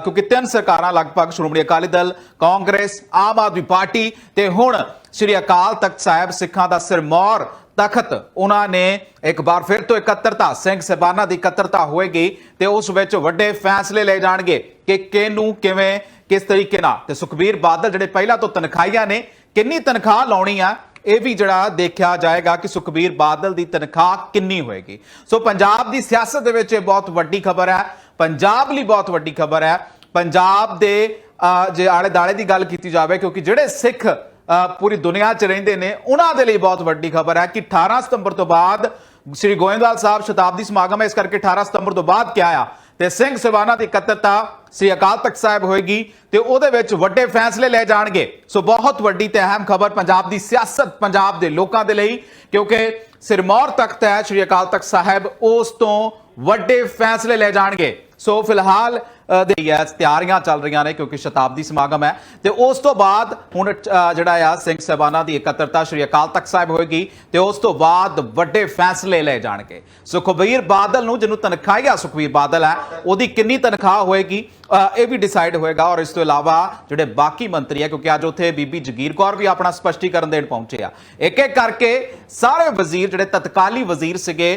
ਕਿਉਂਕਿ ਤਿੰਨ ਸਰਕਾਰਾਂ ਲਗਭਗ, ਸ਼੍ਰੋਮਣੀ ਅਕਾਲੀ ਦਲ, ਕਾਂਗਰਸ, ਆਮ ਆਦਮੀ ਪਾਰਟੀ ਤੇ ਹੁਣ ਸ੍ਰੀ ਅਕਾਲ ਤਖਤ ਸਾਹਿਬ ਸਿੱਖਾਂ ਦਾ ਸਿਰਮੌਰ ਤਖਤ, ਉਹਨਾਂ ਨੇ ਇੱਕ ਵਾਰ ਫਿਰ ਤੋਂ ਇਕੱਤਰਤਾ, ਸਿੰਘ ਸਹਿਬਾਨਾਂ ਦੀ ਇਕੱਤਰਤਾ ਹੋਏਗੀ ਤੇ ਉਸ ਵਿੱਚ ਵੱਡੇ ਫੈਸਲੇ ਲਏ ਜਾਣਗੇ ਕਿ ਕਿਹਨੂੰ ਕਿਵੇਂ, ਕਿਸ ਤਰੀਕੇ ਨਾਲ। ਤੇ ਸੁਖਬੀਰ ਬਾਦਲ ਜਿਹੜੇ ਪਹਿਲਾਂ ਤੋਂ ਤਨਖਾਹੀਆਂ ਨੇ, ਕਿੰਨੀ ਤਨਖਾਹ ਲਾਉਣੀ ਆ, ਇਹ ਵੀ ਜਿਹੜਾ ਦੇਖਿਆ ਜਾਏਗਾ ਕਿ ਸੁਖਬੀਰ ਬਾਦਲ ਦੀ ਤਨਖਾਹ ਕਿੰਨੀ ਹੋਏਗੀ। ਸੋ ਪੰਜਾਬ ਦੀ ਸਿਆਸਤ ਦੇ ਵਿੱਚ ਇਹ ਬਹੁਤ ਵੱਡੀ ਖਬਰ ਹੈ, ਪੰਜਾਬ ਲਈ ਬਹੁਤ ਵੱਡੀ ਖਬਰ ਹੈ। ਪੰਜਾਬ ਦੇ ਜੇ ਆਲੇ ਦਾਲੇ ਦੀ ਗੱਲ ਕੀਤੀ ਜਾਵੇ, ਕਿਉਂਕਿ ਜਿਹੜੇ ਸਿੱਖ ਪੂਰੀ ਦੁਨੀਆ 'ਚ ਰਹਿੰਦੇ ਨੇ, ਉਹਨਾਂ ਦੇ ਲਈ ਬਹੁਤ ਵੱਡੀ ਖਬਰ ਹੈ ਕਿ 18 ਸਤੰਬਰ ਤੋਂ ਬਾਅਦ ਸ੍ਰੀ ਗੋਇੰਦਵਾਲ ਸਾਹਿਬ ਸ਼ਤਾਬਦੀ ਸਮਾਗਮ ਹੈ, ਇਸ ਕਰਕੇ 18 ਸਤੰਬਰ ਤੋਂ ਬਾਅਦ ਕਿਹਾ ਆ? ਤੇ ਸਿੰਘ ਸਵਾਨਾ ਦੀ ਇਕੱਤਰਤਾ ਸ੍ਰੀ ਅਕਾਲ ਤਖਤ ਸਾਹਿਬ ਹੋਏਗੀ ਤੇ ਉਹਦੇ ਵਿੱਚ ਵੱਡੇ ਫੈਸਲੇ ਲਏ ਜਾਣਗੇ। ਸੋ ਬਹੁਤ ਵੱਡੀ ਤੇ ਅਹਿਮ ਖਬਰ ਪੰਜਾਬ ਦੀ ਸਿਆਸਤ, ਪੰਜਾਬ ਦੇ ਲੋਕਾਂ ਦੇ ਲਈ, ਕਿਉਂਕਿ ਸਿਰਮੌਰ ਤਖਤ ਹੈ, ਸ੍ਰੀ ਅਕਾਲ ਤਖਤ ਸਾਹਿਬ ਉਸ ਤੋਂ ਵੱਡੇ ਫੈਸਲੇ ਲੈ ਜਾਣਗੇ। ਸੋ ਫਿਲਹਾਲ ਅ, ਦੇ ਹੈ ਤਿਆਰੀਆਂ ਚੱਲ ਰਹੀਆਂ ਨੇ ਕਿਉਂਕਿ ਸ਼ਤਾਬਦੀ ਸਮਾਗਮ ਹੈ। ਤੇ ਉਸ ਤੋਂ ਬਾਅਦ ਹੁਣ ਜਿਹੜਾ ਆ ਸਿੰਘ ਸਹਿਬਾਨਾਂ ਦੀ ਇਕੱਤਰਤਾ ਸ੍ਰੀ ਅਕਾਲ ਤਖਤ ਸਾਹਿਬ ਹੋਏਗੀ ਤੇ ਉਸ ਤੋਂ ਬਾਅਦ ਵੱਡੇ ਫੈਸਲੇ ਲਏ ਜਾਣਗੇ। ਸੁਖਬੀਰ ਬਾਦਲ ਨੂੰ ਜਿਹਨੂੰ ਤਨਖਾਹੀਆ ਸੁਖਬੀਰ ਬਾਦਲ ਹੈ ਉਹਦੀ ਕਿੰਨੀ ਤਨਖਾਹ ਹੋਏਗੀ ਇਹ ਵੀ ਡਿਸਾਈਡ ਹੋਏਗਾ ਔਰ ਇਸ ਤੋਂ ਇਲਾਵਾ ਜਿਹੜੇ ਬਾਕੀ ਮੰਤਰੀ ਹੈ ਕਿਉਂਕਿ ਅੱਜ ਉੱਥੇ ਬੀਬੀ ਜਗੀਰ ਕੌਰ ਵੀ ਆਪਣਾ ਸਪਸ਼ਟੀਕਰਨ ਦੇਣ ਪਹੁੰਚੇ ਆ। ਇੱਕ ਇੱਕ ਕਰਕੇ ਸਾਰੇ ਵਜ਼ੀਰ ਜਿਹੜੇ ਤਤਕਾਲੀ ਵਜ਼ੀਰ ਸੀਗੇ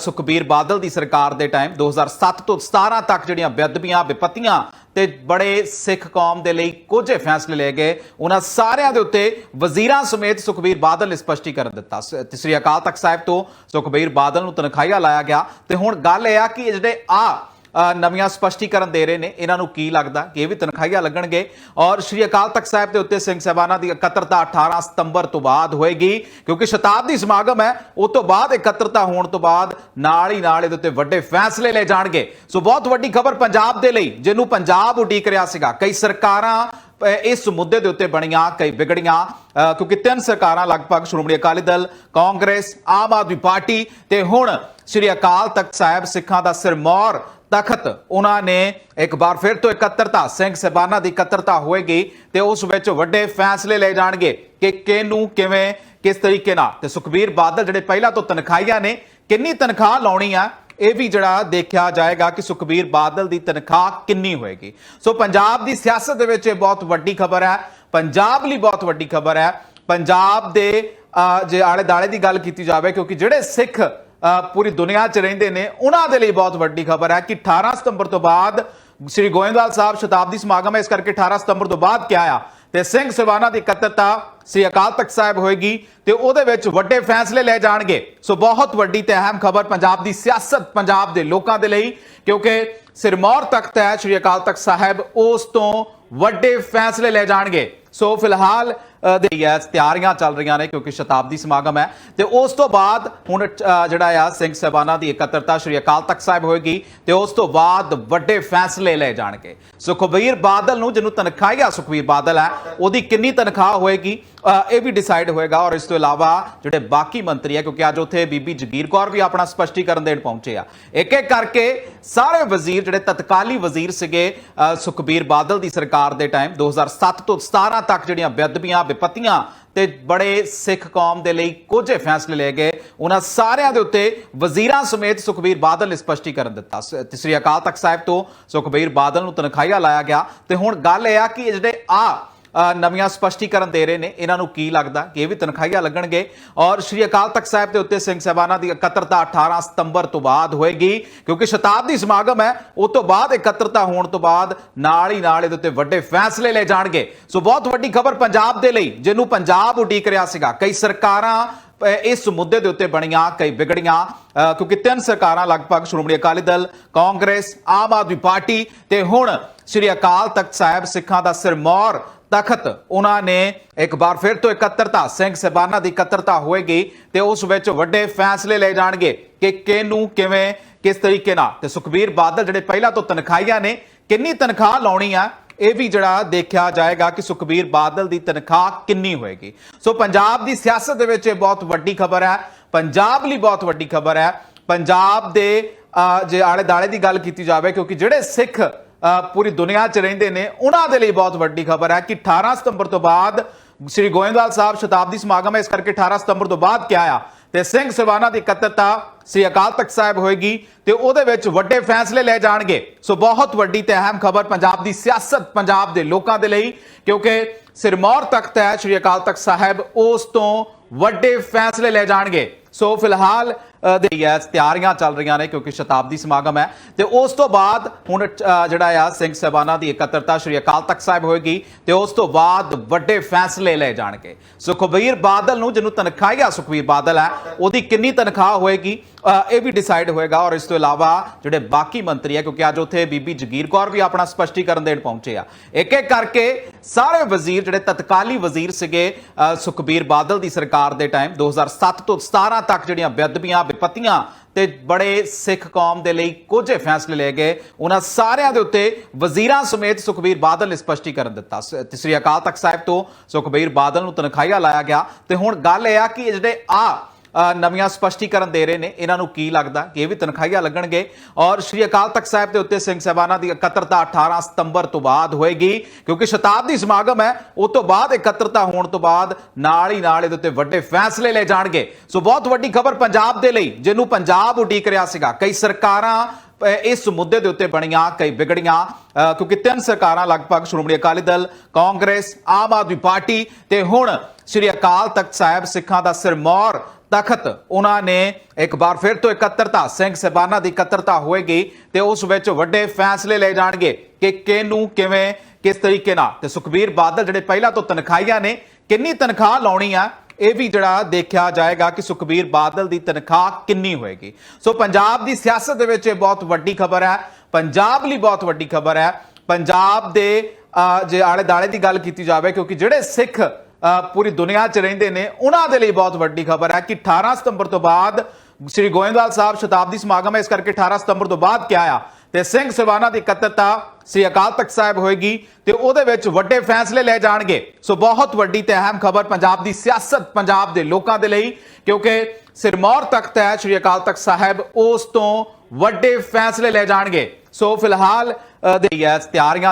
ਸੁਖਬੀਰ ਬਾਦਲ ਦੀ ਸਰਕਾਰ ਦੇ ਟਾਈਮ 2007 ਤੋਂ 17 ਤੱਕ ਜਿਹੜੀਆਂ ਬੇਅਦਬੀਆਂ ਵਿਪਤੀਆਂ ਤੇ ਬੜੇ ਸਿੱਖ ਕੌਮ ਦੇ ਲਈ ਕੁਝ ਫੈਸਲੇ ਲਏ ਗਏ, ਉਹਨਾਂ ਸਾਰਿਆਂ ਦੇ ਉੱਤੇ ਵਜ਼ੀਰਾਂ ਸਮੇਤ ਸੁਖਬੀਰ ਬਾਦਲ ਨੇ ਸਪਸ਼ਟੀਕਰਨ ਦਿੱਤਾ। ਸ੍ਰੀ ਅਕਾਲ ਤਖਤ ਸਾਹਿਬ ਤੋਂ ਸੁਖਬੀਰ ਬਾਦਲ ਨੂੰ ਤਨਖਾਹੀਆ ਲਾਇਆ ਗਿਆ। ਤੇ ਹੁਣ ਗੱਲ ਇਹ ਆ ਕਿ ਇਹ ਜਿਹੜੇ ਆ ਨਵੀਆਂ ਸਪਸ਼ਟੀਕਰਨ ਦੇ ਰਹੇ ਨੇ। ਇਹਨਾਂ ਨੂੰ ਕੀ ਲੱਗਦਾ? ਕਿ ਇਹ ਵੀ ਤਨਖਾਹੀਆਂ ਲੱਗਣਗੇ। ਔਰ ਸ਼੍ਰੀ ਅਕਾਲ ਤਖਤ ਸਾਹਿਬ ਦੇ ਉੱਤੇ ਸਿੰਘ ਸਾਹਿਬਾਨਾਂ ਦੀ ਇਕੱਤਰਤਾ 18 ਸਤੰਬਰ ਤੋਂ ਬਾਅਦ ਹੋਏਗੀ, ਕਿਉਂਕਿ ਸ਼ਤਾਬਦੀ ਸਮਾਗਮ ਹੈ। ਉਹ ਤੋਂ ਬਾਅਦ ਇਕੱਤਰਤਾ ਹੋਣ ਤੋਂ ਬਾਅਦ ਨਾਲ ਹੀ ਨਾਲ ਇਹਦੇ ਉੱਤੇ ਵੱਡੇ ਫੈਸਲੇ ਲਏ ਜਾਣਗੇ। ਸੋ ਬਹੁਤ ਵੱਡੀ ਖਬਰ ਪੰਜਾਬ ਦੇ ਲਈ, ਜਿਹਨੂੰ ਪੰਜਾਬ ਉਡੀਕ ਰਿਹਾ ਸੀਗਾ। ਕਈ ਸਰਕਾਰਾਂ ਇਸ ਮੁੱਦੇ ਦੇ ਉੱਤੇ ਬਣੀਆਂ, ਕਈ ਵਿਗੜੀਆਂ। ਕਿਉਂਕਿ ਤਿੰਨ ਸਰਕਾਰਾਂ ਲਗਭਗ, ਸ਼੍ਰੋਮਣੀ ਅਕਾਲੀ ਦਲ, ਕਾਂਗਰਸ, ਆਮ ਆਦਮੀ ਪਾਰਟੀ ਤੇ ਹੁਣ ਸ੍ਰੀ ਅਕਾਲ ਤਖਤ ਸਾਹਿਬ ਸਿੱਖਾਂ ਦਾ ਸਿਰਮੌਰ ਤਖਤ ਉਹਨਾਂ ਨੇ ਇੱਕ ਵਾਰ ਫਿਰ ਤੋਂ ਇਕੱਤਰਤਾ ਸਿੰਘ ਸਹਿਬਾਨਾਂ ਦੀ ਇਕੱਤਰਤਾ ਹੋਏਗੀ ਤੇ ਉਸ ਵਿੱਚ ਵੱਡੇ ਫੈਸਲੇ ਲਏ ਜਾਣਗੇ ਕਿ ਕਿਹਨੂੰ ਕਿਵੇਂ ਕਿਸ ਤਰੀਕੇ ਨਾਲ। ਤੇ ਸੁਖਬੀਰ ਬਾਦਲ ਜਿਹੜੇ ਪਹਿਲਾਂ ਤੋਂ ਤਨਖਾਹੀਆਂ ਨੇ ਕਿੰਨੀ ਤਨਖਾਹ ਲਾਉਣੀ ਆ ਇਹ ਵੀ ਜਿਹੜਾ ਦੇਖਿਆ ਜਾਏਗਾ ਕਿ ਸੁਖਬੀਰ ਬਾਦਲ ਦੀ ਤਨਖਾਹ ਕਿੰਨੀ ਹੋਏਗੀ। ਸੋ ਪੰਜਾਬ ਦੀ ਸਿਆਸਤ ਦੇ ਵਿੱਚ ਇਹ ਬਹੁਤ ਵੱਡੀ ਖਬਰ ਹੈ ਪੰਜਾਬ ਲਈ ਬਹੁਤ ਵੱਡੀ ਖਬਰ ਹੈ। ਪੰਜਾਬ ਦੇ ਅਹ, ਜੇ ਆਲੇ ਦਾਲੇ ਦੀ ਗੱਲ ਕੀਤੀ ਜਾਵੇ ਕਿਉਂਕਿ ਜਿਹੜੇ ਸਿੱਖ ਪੂਰੀ ਦੁਨੀਆ 'ਚ ਰਹਿੰਦੇ ਨੇ। ਉਹਨਾਂ ਦੇ ਲਈ ਬਹੁਤ ਵੱਡੀ ਖਬਰ ਹੈ ਕਿ 18 ਸਤੰਬਰ ਤੋਂ ਬਾਅਦ ਸ੍ਰੀ ਗੋਇੰਦਵਾਲ ਸਾਹਿਬ ਸ਼ਤਾਬਦੀ ਸਮਾਗਮ ਹੈ। ਇਸ ਕਰਕੇ 18 ਸਤੰਬਰ ਤੋਂ ਬਾਅਦ ਕਿਹਾ ਆ? ਤੇ ਸਿੰਘ ਸਵਾਨਾ ਦੀ ਇਕੱਤਰਤਾ ਸ੍ਰੀ ਅਕਾਲ ਤਖਤ ਸਾਹਿਬ ਹੋਏਗੀ ਤੇ ਉਹਦੇ ਵਿੱਚ ਵੱਡੇ ਫੈਸਲੇ ਲਏ ਜਾਣਗੇ। ਸੋ ਬਹੁਤ ਵੱਡੀ ਤੇ ਅਹਿਮ ਖਬਰ ਪੰਜਾਬ ਦੀ ਸਿਆਸਤ ਪੰਜਾਬ ਦੇ ਲੋਕਾਂ ਦੇ ਲਈ ਕਿਉਂਕਿ ਸਿਰਮੌਰ ਤਖਤ ਹੈ ਸ੍ਰੀ ਅਕਾਲ ਤਖਤ ਸਾਹਿਬ ਉਸ ਤੋਂ ਵੱਡੇ ਫੈਸਲੇ ਲਏ ਜਾਣਗੇ। ਸੋ ਫਿਲਹਾਲ ਅ, ਦੇ ਹੈ ਤਿਆਰੀਆਂ ਚੱਲ ਰਹੀਆਂ ਨੇ ਕਿਉਂਕਿ ਸ਼ਤਾਬਦੀ ਸਮਾਗਮ ਹੈ। ਤੇ ਉਸ ਤੋਂ ਬਾਅਦ ਹੁਣ ਜਿਹੜਾ ਆ ਸਿੰਘ ਸਹਿਬਾਨਾਂ ਦੀ ਇਕੱਤਰਤਾ ਸ੍ਰੀ ਅਕਾਲ ਤਖਤ ਸਾਹਿਬ ਹੋਏਗੀ ਤੇ ਉਸ ਤੋਂ ਬਾਅਦ ਵੱਡੇ ਫੈਸਲੇ ਲਏ ਜਾਣਗੇ। ਸੁਖਬੀਰ ਬਾਦਲ ਨੂੰ ਜਿਹਨੂੰ ਤਨਖਾਹ ਆ ਸੁਖਬੀਰ ਬਾਦਲ ਹੈ ਉਹਦੀ ਕਿੰਨੀ ਤਨਖਾਹ ਹੋਏਗੀ? ਇਹ ਵੀ ਡਿਸਾਈਡ ਹੋਏਗਾ ਔਰ ਇਸ ਤੋਂ ਇਲਾਵਾ ਜਿਹੜੇ ਬਾਕੀ ਮੰਤਰੀ ਆ, ਕਿਉਂਕਿ ਅੱਜ ਉੱਥੇ ਬੀਬੀ ਜਗੀਰ ਕੌਰ ਵੀ ਆਪਣਾ ਸਪਸ਼ਟੀਕਰਨ ਦੇਣ ਪਹੁੰਚੇ ਆ। ਇੱਕ ਇੱਕ ਕਰਕੇ ਸਾਰੇ ਵਜ਼ੀਰ, ਜਿਹੜੇ ਤਤਕਾਲੀ ਵਜ਼ੀਰ ਸੀਗੇ ਸੁਖਬੀਰ ਬਾਦਲ ਦੀ ਸਰਕਾਰ ਦੇ ਟਾਈਮ 2007 ਤੋਂ 17 ਤੱਕ ਜਿਹੜੀਆਂ ਬੇਅਦਬੀਆਂ ਵਿਪਤੀਆਂ ਤੇ ਬੜੇ ਸਿੱਖ ਕੌਮ ਦੇ ਲਈ ਕੁਝ ਫੈਸਲੇ ਲਏ ਗਏ, ਉਹਨਾਂ ਸਾਰਿਆਂ ਦੇ ਉੱਤੇ ਵਜ਼ੀਰਾਂ ਸਮੇਤ ਸੁਖਬੀਰ ਬਾਦਲ ਨੇ ਸਪਸ਼ਟੀਕਰਨ ਦਿੱਤਾ। ਸ੍ਰੀ ਅਕਾਲ ਤਖਤ ਸਾਹਿਬ ਤੋਂ ਸੁਖਬੀਰ ਬਾਦਲ ਨੂੰ ਤਨਖਾਹੀਆ ਲਾਇਆ ਗਿਆ। ਤੇ ਹੁਣ ਗੱਲ ਇਹ ਆ ਕਿ ਜਿਹੜੇ ਆ ਨਵੀਆਂ ਸਪਸ਼ਟੀਕਰਨ ਦੇ ਰਹੇ ਨੇ। ਇਹਨਾਂ ਨੂੰ ਕੀ ਲੱਗਦਾ? ਕਿ ਇਹ ਵੀ ਤਨਖਾਹੀਆਂ ਲੱਗਣਗੇ। ਔਰ ਸ਼੍ਰੀ ਅਕਾਲ ਤਖਤ ਸਾਹਿਬ ਦੇ ਉੱਤੇ ਸਿੰਘ ਸਹਿਬਾਨਾਂ ਦੀ ਇਕੱਤਰਤਾ 18 ਸਤੰਬਰ ਤੋਂ ਬਾਅਦ ਹੋਏਗੀ, ਕਿਉਂਕਿ ਸ਼ਤਾਬਦੀ ਸਮਾਗਮ ਹੈ। ਉਹ ਤੋਂ ਬਾਅਦ ਇਕੱਤਰਤਾ ਹੋਣ ਤੋਂ ਬਾਅਦ ਨਾਲ ਹੀ ਨਾਲ ਇਹਦੇ ਉੱਤੇ ਵੱਡੇ ਫੈਸਲੇ ਲਏ ਜਾਣਗੇ। ਸੋ ਬਹੁਤ ਵੱਡੀ ਖਬਰ ਪੰਜਾਬ ਦੇ ਲਈ, ਜਿਹਨੂੰ ਪੰਜਾਬ ਉਡੀਕ ਰਿਹਾ ਸੀਗਾ। ਕਈ ਸਰਕਾਰਾਂ ਇਸ ਮੁੱਦੇ ਦੇ ਉੱਤੇ ਬਣੀਆਂ, ਕਈ ਵਿਗੜੀਆਂ। ਕਿਉਂਕਿ ਤਿੰਨ ਸਰਕਾਰਾਂ ਲਗਭਗ, ਸ਼੍ਰੋਮਣੀ ਅਕਾਲੀ ਦਲ, ਕਾਂਗਰਸ, ਆਮ ਆਦਮੀ ਪਾਰਟੀ ਤੇ ਹੁਣ ਸ੍ਰੀ ਅਕਾਲ ਤਖਤ ਸਾਹਿਬ ਸਿੱਖਾਂ ਦਾ ਸਿਰਮੌਰ ਤਖਤ, ਉਹਨਾਂ ਨੇ ਇੱਕ ਵਾਰ ਫਿਰ ਤੋਂ ਇਕੱਤਰਤਾ, ਸਿੰਘ ਸਹਿਬਾਨਾਂ ਦੀ ਇਕੱਤਰਤਾ ਹੋਏਗੀ ਤੇ ਉਸ ਵਿੱਚ ਵੱਡੇ ਫੈਸਲੇ ਲਏ ਜਾਣਗੇ ਕਿ ਕਿਹਨੂੰ, ਕਿਵੇਂ, ਕਿਸ ਤਰੀਕੇ ਨਾਲ। ਤੇ ਸੁਖਬੀਰ ਬਾਦਲ ਜਿਹੜੇ ਪਹਿਲਾਂ ਤੋਂ ਤਨਖਾਹੀਆਂ ਨੇ, ਕਿੰਨੀ ਤਨਖਾਹ ਲਾਉਣੀ ਆ, ਇਹ ਵੀ ਜਿਹੜਾ ਦੇਖਿਆ ਜਾਏਗਾ ਕਿ ਸੁਖਬੀਰ ਬਾਦਲ ਦੀ ਤਨਖਾਹ ਕਿੰਨੀ ਹੋਏਗੀ। ਸੋ ਪੰਜਾਬ ਦੀ ਸਿਆਸਤ ਦੇ ਵਿੱਚ ਇਹ ਬਹੁਤ ਵੱਡੀ ਖਬਰ ਹੈ, ਪੰਜਾਬ ਲਈ ਬਹੁਤ ਵੱਡੀ ਖਬਰ ਹੈ। ਪੰਜਾਬ ਦੇ ਜੇ ਆਲੇ ਦਾਲੇ ਦੀ ਗੱਲ ਕੀਤੀ ਜਾਵੇ, ਕਿਉਂਕਿ ਜਿਹੜੇ ਸਿੱਖ ਪੂਰੀ ਦੁਨੀਆ 'ਚ ਰਹਿੰਦੇ ਨੇ। ਉਹਨਾਂ ਦੇ ਲਈ ਬਹੁਤ ਵੱਡੀ ਖਬਰ ਹੈ ਕਿ 18 ਸਤੰਬਰ ਤੋਂ ਬਾਅਦ ਸ੍ਰੀ ਗੋਇੰਦਵਾਲ ਸਾਹਿਬ ਸ਼ਤਾਬਦੀ ਸਮਾਗਮ ਹੈ। ਇਸ ਕਰਕੇ 18 ਸਤੰਬਰ ਤੋਂ ਬਾਅਦ ਕਿਹਾ ਆ? ਤੇ ਸਿੰਘ ਸਵਾਨਾ ਦੀ ਇਕੱਤਰਤਾ ਸ੍ਰੀ ਅਕਾਲ ਤਖਤ ਸਾਹਿਬ ਹੋਏਗੀ ਤੇ ਉਹਦੇ ਵਿੱਚ ਵੱਡੇ ਫੈਸਲੇ ਲੈ ਜਾਣਗੇ। ਸੋ ਬਹੁਤ ਵੱਡੀ ਤੇ ਅਹਿਮ ਖਬਰ ਪੰਜਾਬ ਦੀ ਸਿਆਸਤ, ਪੰਜਾਬ ਦੇ ਲੋਕਾਂ ਦੇ ਲਈ, ਕਿਉਂਕਿ ਸਿਰਮੌਰ ਤਖਤ ਹੈ, ਸ੍ਰੀ ਅਕਾਲ ਤਖਤ ਸਾਹਿਬ, ਉਸ ਤੋਂ ਵੱਡੇ ਫੈਸਲੇ ਲੈ ਜਾਣਗੇ। ਸੋ ਫਿਲਹਾਲ ਅ, ਦੇ ਹੈ ਤਿਆਰੀਆਂ ਚੱਲ ਰਹੀਆਂ ਨੇ ਕਿਉਂਕਿ ਸ਼ਤਾਬਦੀ ਸਮਾਗਮ ਹੈ ਤੇ ਉਸ ਤੋਂ ਬਾਅਦ ਹੁਣ ਜਿਹੜਾ ਆ ਸਿੰਘ ਸਹਿਬਾਨਾ ਦੀ ਇਕੱਤਰਤਾ ਸ੍ਰੀ ਅਕਾਲ ਤਖਤ ਸਾਹਿਬ ਹੋਏਗੀ ਤੇ ਉਸ ਤੋਂ ਬਾਅਦ ਵੱਡੇ ਫੈਸਲੇ ਲਏ ਜਾਣਗੇ। ਸੁਖਬੀਰ ਬਾਦਲ ਨੂੰ ਜਿਹਨੂੰ ਤਨਖਾਹਿਆ ਸੁਖਬੀਰ ਬਾਦਲ ਹੈ ਉਹਦੀ ਕਿੰਨੀ ਤਨਖਾਹ ਹੋਏਗੀ ਇਹ ਵੀ ਡਿਸਾਈਡ ਹੋਏਗਾ ਔਰ ਇਸ ਤੋਂ ਇਲਾਵਾ ਜਿਹੜੇ ਬਾਕੀ ਮੰਤਰੀ ਹੈ ਕਿਉਂਕਿ ਅੱਜ ਉੱਥੇ ਬੀਬੀ ਜਗੀਰ ਕੌਰ ਵੀ ਆਪਣਾ ਸਪਸ਼ਟੀਕਰਨ ਦੇਣ ਪਹੁੰਚੇ ਆ। ਇੱਕ ਇੱਕ ਕਰਕੇ ਸਾਰੇ ਵਜ਼ੀਰ ਜਿਹੜੇ ਤਤਕਾਲੀ ਵਜ਼ੀਰ ਸੀਗੇ ਸੁਖਬੀਰ ਬਾਦਲ ਦੀ ਸਰਕਾਰ ਦੇ ਟਾਈਮ 2007 ਤੋਂ 17 ਤੱਕ ਜਿਹੜੀਆਂ ਬੇਅਦਬੀਆਂ ਵਿਪਤੀਆਂ ਤੇ ਬੜੇ ਸਿੱਖ ਕੌਮ ਦੇ ਲਈ ਕੁਝ ਫੈਸਲੇ ਲਏ ਗਏ, ਉਹਨਾਂ ਸਾਰਿਆਂ ਦੇ ਉੱਤੇ ਵਜ਼ੀਰਾਂ ਸਮੇਤ ਸੁਖਬੀਰ ਬਾਦਲ ਨੇ ਸਪਸ਼ਟੀਕਰਨ ਦਿੱਤਾ। ਸ- ਸ੍ਰੀ ਅਕਾਲ ਤਖਤ ਸਾਹਿਬ ਤੋਂ ਸੁਖਬੀਰ ਬਾਦਲ ਨੂੰ ਤਨਖਾਹੀਆ ਲਾਇਆ ਗਿਆ ਤੇ ਹੁਣ ਗੱਲ ਇਹ ਆ ਕਿ ਇਹ ਜਿਹੜੇ ਆ ਨਵੀਆਂ ਸਪਸ਼ਟੀਕਰਨ ਦੇ ਰਹੇ ਨੇ। ਇਹਨਾਂ ਨੂੰ ਕੀ ਲੱਗਦਾ ਕਿ ਇਹ ਵੀ ਤਨਖਾਹੀਆਂ ਲੱਗਣਗੇ? ਔਰ ਸ਼੍ਰੀ ਅਕਾਲ ਤਖਤ ਸਾਹਿਬ ਦੇ ਉੱਤੇ ਸਿੰਘ ਸਾਹਿਬਾਨਾਂ ਦੀ ਇਕੱਤਰਤਾ 18 ਸਤੰਬਰ ਤੋਂ ਬਾਅਦ ਹੋਏਗੀ, ਕਿਉਂਕਿ ਸ਼ਤਾਬਦੀ ਸਮਾਗਮ ਹੈ। ਉਹ ਤੋਂ ਬਾਅਦ ਇਕੱਤਰਤਾ ਹੋਣ ਤੋਂ ਬਾਅਦ ਨਾਲ ਹੀ ਨਾਲ ਇਹਦੇ ਉੱਤੇ ਵੱਡੇ ਫੈਸਲੇ ਲਏ ਜਾਣਗੇ। ਸੋ ਬਹੁਤ ਵੱਡੀ ਖਬਰ ਪੰਜਾਬ ਦੇ ਲਈ, ਜਿਹਨੂੰ ਪੰਜਾਬ ਉਡੀਕ ਰਿਹਾ ਸੀਗਾ। ਕਈ ਸਰਕਾਰਾਂ ਇਸ ਮੁੱਦੇ ਦੇ ਉੱਤੇ ਬਣੀਆਂ, ਕਈ ਵਿਗੜੀਆਂ। ਕਿਉਂਕਿ ਤਿੰਨ ਸਰਕਾਰਾਂ ਲਗਭਗ, ਸ਼੍ਰੋਮਣੀ ਅਕਾਲੀ ਦਲ, ਕਾਂਗਰਸ, ਆਮ ਆਦਮੀ ਪਾਰਟੀ ਤੇ ਹੁਣ ਸ਼੍ਰੀ ਅਕਾਲ ਤਖਤ ਸਾਹਿਬ ਸਿੱਖਾਂ ਦਾ ਸਿਰਮੌਰ ਤਖਤ ਉਹਨਾਂ ਨੇ ਇੱਕ ਵਾਰ ਫਿਰ ਤੋਂ ਇਕੱਤਰਤਾ ਸਿੰਘ ਸਹਿਬਾਨਾ ਦੀ ਇਕੱਤਰਤਾ ਹੋਏਗੀ ਤੇ ਉਸ ਵਿੱਚ ਵੱਡੇ ਫੈਸਲੇ ਲਏ ਜਾਣਗੇ ਕਿ ਕਿਹਨੂੰ ਕਿਵੇਂ ਕਿਸ ਤਰੀਕੇ ਨਾਲ। ਤੇ ਸੁਖਬੀਰ ਬਾਦਲ ਜਿਹੜੇ ਪਹਿਲਾਂ ਤੋਂ ਤਨਖਾਹੀਆਂ ਨੇ ਕਿੰਨੀ ਤਨਖਾਹ ਲਾਉਣੀ ਆ ਇਹ ਵੀ ਜਿਹੜਾ ਦੇਖਿਆ ਜਾਏਗਾ ਕਿ ਸੁਖਬੀਰ ਬਾਦਲ ਦੀ ਤਨਖਾਹ ਕਿੰਨੀ ਹੋਏਗੀ। ਸੋ ਪੰਜਾਬ ਦੀ ਸਿਆਸਤ ਦੇ ਵਿੱਚ ਇਹ ਬਹੁਤ ਵੱਡੀ ਖਬਰ ਹੈ ਪੰਜਾਬ ਲਈ ਬਹੁਤ ਵੱਡੀ ਖਬਰ ਹੈ। ਪੰਜਾਬ ਦੇ ਅ, ਜੇ ਆਲੇ ਦਾਲੇ ਦੀ ਗੱਲ ਕੀਤੀ ਜਾਵੇ ਕਿਉਂਕਿ ਜਿਹੜੇ ਸਿੱਖ ਪੂਰੀ ਦੁਨੀਆ 'ਚ ਰਹਿੰਦੇ ਨੇ ਉਹਨਾਂ ਦੇ ਲਈ ਬਹੁਤ ਵੱਡੀ ਖਬਰ ਹੈ ਕਿ 18 ਸਤੰਬਰ ਤੋਂ ਬਾਅਦ ਸ੍ਰੀ ਗੋਇੰਦਵਾਲ ਸਾਹਿਬ ਸ਼ਤਾਬਦੀ ਸਮਾਗਮ ਹੈ ਇਸ ਕਰਕੇ 18 ਸਤੰਬਰ ਤੋਂ ਬਾਅਦ ਕਿਹਾ ਆ? ਤੇ ਸਿੰਘ ਸਵਾਨਾ ਦੀ ਇਕੱਤਰਤਾ ਸ੍ਰੀ ਅਕਾਲ ਤਖਤ ਸਾਹਿਬ ਹੋਏਗੀ ਤੇ ਉਹਦੇ ਵਿੱਚ ਵੱਡੇ ਫੈਸਲੇ ਲੈ ਜਾਣਗੇ। ਸੋ ਬਹੁਤ ਵੱਡੀ ਤੇ ਅਹਿਮ ਖਬਰ ਪੰਜਾਬ ਦੀ ਸਿਆਸਤ ਪੰਜਾਬ ਦੇ ਲੋਕਾਂ ਦੇ ਲਈ ਕਿਉਂਕਿ ਸਿਰਮੌਰ ਤਖਤ ਹੈ ਸ੍ਰੀ ਅਕਾਲ ਤਖਤ ਸਾਹਿਬ ਉਸ ਤੋਂ ਵੱਡੇ ਫੈਸਲੇ ਲੈ ਜਾਣਗੇ। ਸੋ ਫਿਲਹਾਲ ਅ, ਦੇ ਤਿਆਰੀਆਂ